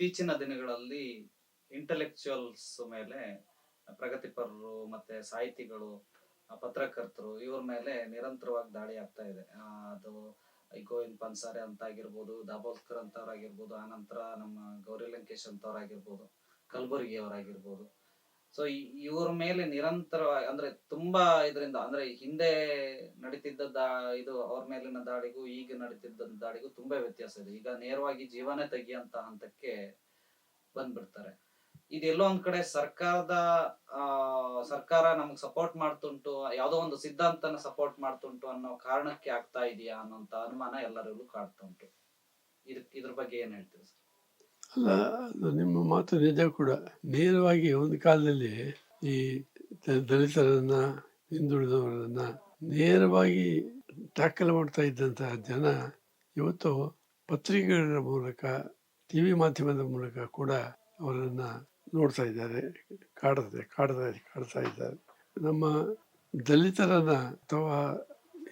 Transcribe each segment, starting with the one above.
ಇತ್ತೀಚಿನ ದಿನಗಳಲ್ಲಿ ಇಂಟಲೆಕ್ಚುಯಲ್ಸ್ ಮೇಲೆ ಪ್ರಗತಿಪರರು ಮತ್ತೆ ಸಾಹಿತಿಗಳು ಪತ್ರಕರ್ತರು ಇವ್ರ ಮೇಲೆ ನಿರಂತರವಾಗಿ ದಾಳಿ ಆಗ್ತಾ ಇದೆ. ಆ, ಅದು ಗೋವಿಂದ್ ಪನ್ಸಾರೆ ಅಂತ ಆಗಿರ್ಬೋದು ದಾಬೋಲ್ಕರ್ ಅಂತವ್ರಾಗಿರ್ಬೋದು ಆನಂತರ ನಮ್ಮ ಗೌರಿ ಲಂಕೇಶ್ ಅಂತವ್ರಾಗಿರ್ಬೋದು ಕಲಬುರ್ಗಿ ಅವರಾಗಿರ್ಬೋದು ಸೊ ಇವ್ರ ಮೇಲೆ ನಿರಂತರ ಅಂದ್ರೆ ತುಂಬಾ ಇದರಿಂದ, ಅಂದ್ರೆ ಹಿಂದೆ ನಡೀತಿದ್ದ ಇದು ಅವ್ರ ಮೇಲಿನ ದಾಳಿಗೂ, ಈಗ ನಡೀತಿದ್ದ ದಾಳಿಗೂ ತುಂಬಾ ವ್ಯತ್ಯಾಸ ಇದೆ. ಈಗ ನೇರವಾಗಿ ಜೀವನೇ ತೆಗಿಯಂತ ಹಂತಕ್ಕೆ ಬಂದ್ಬಿಡ್ತಾರೆ. ಇದೆಲ್ಲೋ ಒಂದ್ ಕಡೆ ಸರ್ಕಾರದ, ಆ, ಸರ್ಕಾರ ನಮ್ಗೆ ಸಪೋರ್ಟ್ ಮಾಡ್ತುಂಟು, ಯಾವ್ದೋ ಒಂದು ಸಿದ್ಧಾಂತನ ಸಪೋರ್ಟ್ ಮಾಡ್ತುಂಟು ಅನ್ನೋ ಕಾರಣಕ್ಕೆ ಆಗ್ತಾ ಇದೆಯಾ ಅನ್ನೋಂತ ಅನುಮಾನ ಎಲ್ಲರಿಗೂ ಕಾಡ್ತಾ ಉಂಟು ಇದ್ರ ಬಗ್ಗೆ ಏನ್ ಹೇಳ್ತೀವಿ ಸರ್? ಅಲ್ಲ, ಅದು ನಿಮ್ಮ ಮಾತು ನಿಜ ಕೂಡ. ನೇರವಾಗಿ ಒಂದು ಕಾಲದಲ್ಲಿ ಈ ದಲಿತರನ್ನ, ಹಿಂದುಳಿದವರನ್ನ ನೇರವಾಗಿ ಟ್ಯಾಕಲ್ ಮಾಡ್ತಾ ಇದ್ದಂತಹ ಜನ ಇವತ್ತು ಪತ್ರಿಕೆಗಳ ಮೂಲಕ, ಟಿ ವಿ ಮಾಧ್ಯಮದ ಮೂಲಕ ಕೂಡ ಅವರನ್ನ ನೋಡ್ತಾ ಇದ್ದಾರೆ. ಕಾಡ್ತಾ ಕಾಡ್ತಾ ಕಾಡ್ತಾ ಇದ್ದಾರೆ. ನಮ್ಮ ದಲಿತರನ್ನ ಅಥವಾ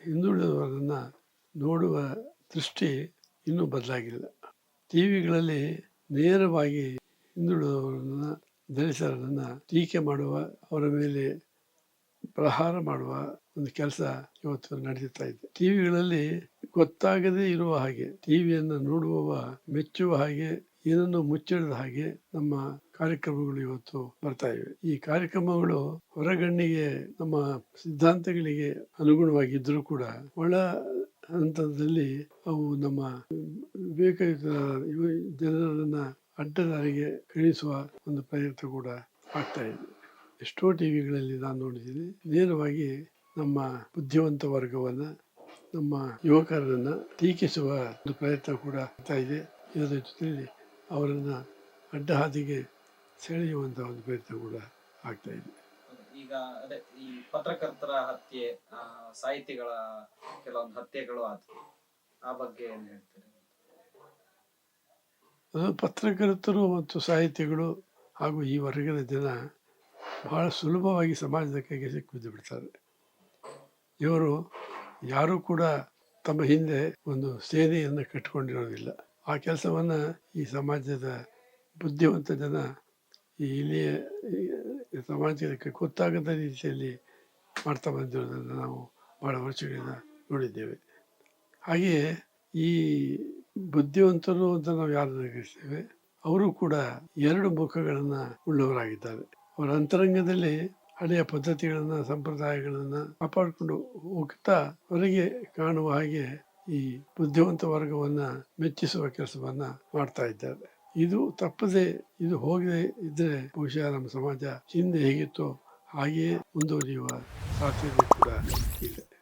ಹಿಂದುಳಿದವರನ್ನ ನೋಡುವ ದೃಷ್ಟಿ ಇನ್ನೂ ಬದಲಾಗಿಲ್ಲ. ಟಿ ವಿಗಳಲ್ಲಿ ನೇರವಾಗಿ ಹಿಂದುಳಿದವರನ್ನು, ದಲಿತರನ್ನು ಟೀಕೆ ಮಾಡುವ, ಅವರ ಮೇಲೆ ಪ್ರಹಾರ ಮಾಡುವ ಒಂದು ಕೆಲಸ ಇವತ್ತು ನಡೀತಾ ಇದೆ. ಟಿವಿಗಳಲ್ಲಿ ಗೊತ್ತಾಗದೇ ಇರುವ ಹಾಗೆ ಟಿವಿಯನ್ನು ನೋಡುವವ ಮೆಚ್ಚುವ ಹಾಗೆ, ಏನನ್ನು ಮುಚ್ಚಿಡದ ಹಾಗೆ ನಮ್ಮ ಕಾರ್ಯಕ್ರಮಗಳು ಇವತ್ತು ಬರ್ತಾ ಇವೆ. ಈ ಕಾರ್ಯಕ್ರಮಗಳು ಹೊರಗಣ್ಣಿಗೆ, ನಮ್ಮ ಸಿದ್ಧಾಂತಗಳಿಗೆ ಅನುಗುಣವಾಗಿದ್ದರೂ ಕೂಡ, ಒಳ ಹಂತದಲ್ಲಿ ಅವು ನಮ್ಮ ವಿವೇಕಯುತ ಯುವ ಜನರನ್ನ ಅಡ್ಡದಾರಿಗೆ ಕಳಿಸುವ ಒಂದು ಪ್ರಯತ್ನ ಕೂಡ ಆಗ್ತಾ ಇದೆ. ಎಷ್ಟೋ ಟಿವಿಗಳಲ್ಲಿ ನಾನು ನೋಡಿದ್ದೀನಿ. ನೇರವಾಗಿ ನಮ್ಮ ಬುದ್ಧಿವಂತ ವರ್ಗವನ್ನ, ನಮ್ಮ ಯುವಕರನ್ನ ಟೀಕಿಸುವ ಒಂದು ಪ್ರಯತ್ನ ಕೂಡ ಆಗ್ತಾ ಇದೆ. ಇದರ ಜೊತೆಯಲ್ಲಿ ಅವರನ್ನು ಅಡ್ಡ ಹಾದಿಗೆ ಸೆಳೆಯುವಂತ ಒಂದು ಪ್ರಯತ್ನ ಕೂಡ ಆಗ್ತಾ ಇದೆ. ಈಗ ಅದೇ ಈ ಪತ್ರಕರ್ತರ ಹತ್ಯೆ ಸಾಹಿತಿಗಳ ಕೆಲವೊಂದು ಹತ್ಯೆಗಳು ಆದವು ಆ ಬಗ್ಗೆ ಏನು ಹೇಳ್ತೀರಿ? ಪತ್ರಕರ್ತರು ಮತ್ತು ಸಾಹಿತಿಗಳು ಹಾಗೂ ಈ ವರ್ಗದ ಜನ ಬಹಳ ಸುಲಭವಾಗಿ ಸಮಾಜದ ಕೈಗೆ ಸಿಕ್ಕಿದ್ದು ಬಿಡ್ತಾರೆ. ಇವರು ಯಾರೂ ಕೂಡ ತಮ್ಮ ಹಿಂದೆ ಒಂದು ಸೇನೆಯನ್ನು ಕಟ್ಟಿಕೊಂಡಿರೋದಿಲ್ಲ ಆ ಕೆಲಸವನ್ನು ಈ ಸಮಾಜದ ಬುದ್ಧಿವಂತ ಜನ ಈ ಇಲ್ಲಿಯ ಸಮಾಜಕ್ಕೆ ಗೊತ್ತಾಗದ ರೀತಿಯಲ್ಲಿ ಮಾಡ್ತಾ ಬಂದಿರೋದನ್ನು ನಾವು ಬಹಳ ವರ್ಷಗಳಿಂದ ನೋಡಿದ್ದೇವೆ. ಹಾಗೆಯೇ ಈ ಬುದ್ಧಿವಂತರು ಅಂತ ನಾವು ಯಾರನ್ನ ಗ್ರಹಿಸ್ತೇವೆ ಅವರು ಕೂಡ ಎರಡು ಮುಖಗಳನ್ನು ಉಳ್ಳವರಾಗಿದ್ದಾರೆ. ಅವರ ಅಂತರಂಗದಲ್ಲಿ ಹಳೆಯ ಪದ್ಧತಿಗಳನ್ನು, ಸಂಪ್ರದಾಯಗಳನ್ನು ಕಾಪಾಡಿಕೊಂಡು ಹೋಗ್ತಾ ಅವರಿಗೆ ಕಾಣುವ ಹಾಗೆ ಈ ಬುದ್ಧಿವಂತ ವರ್ಗವನ್ನ ಮೆಚ್ಚಿಸುವ ಕೆಲಸವನ್ನ ಮಾಡ್ತಾ ಇದ್ದಾರೆ. ಇದು ತಪ್ಪದೆ ಇದು ಹೋಗದೆ ಇದ್ರೆ ಬಹುಶಃ ನಮ್ಮ ಸಮಾಜ ಹಿಂದೆ ಹೇಗಿತ್ತು ಹಾಗೆಯೇ ಮುಂದುವರಿಯುವ ಸಾಧ್ಯತೆ ಕೂಡ ಇದೆ.